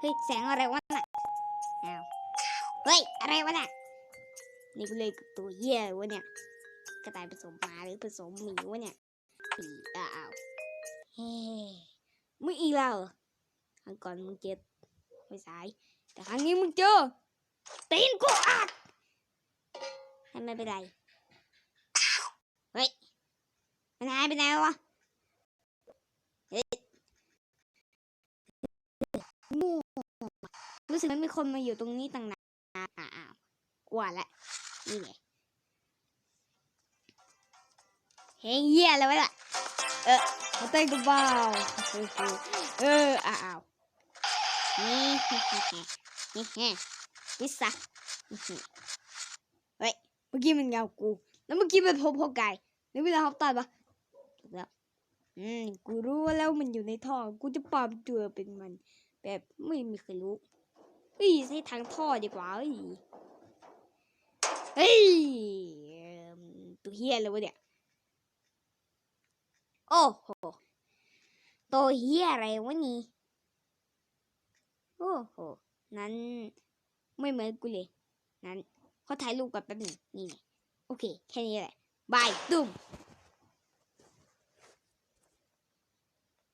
เฮ้ยแสงอะไรวะน่ะอ้าวเฮ้ยอะไรวะน่ะนี่กูเลยตัวเหี้ยวะเนี่ยกระต่ายผสมหมาหรือผสมหมีวะเนี่ยอีอ้าวเฮ้มึงอีกแล้วครั้งก่อนมึงเจ็บไม่สาย แต่ครั้งนี้มึงเจอตีนกูอัดให้ไม่เป็นไรเฮ้ยมันหายไปไหนวะเฮ้ย มั่รู้สึกมันมีคนมาอยู่ตรงนี้ตั้งนานอ้าวกลัวละนี่ไงเฮ้ยเหี้ยอะไรวะล่ะเออมาเต้นกูเบาเออเอออ้าวนี่เฮ้เฮ้เฮ้นี่เฮ้นี่ซะอื้อหือเฮ้ยเมื่อกี้มันเงากู แล้วเมื่อกี้มันพบพอไก่นึกเวลาเขาตายปะถูกแล้วอืมกูรู้ว่าแล้วมันอยู่ในท่อ กูจะปลอมตัวเป็นมัน แบบไม่มีใครรู้เฮ้ยใช้ทางท่อดีกว่าเฮ้ยเฮ้ยตัวเฮียเลยวะเนี่ยโอ้โหตัวเฮียอะไรวะนี่โอ้โหนั้นไม่เหมือนกูเลยนั้นขอถ่ายรูปกับแป๊บหนึ่งนี่ไงโอเค แค่นี้แหละบายตุ้ม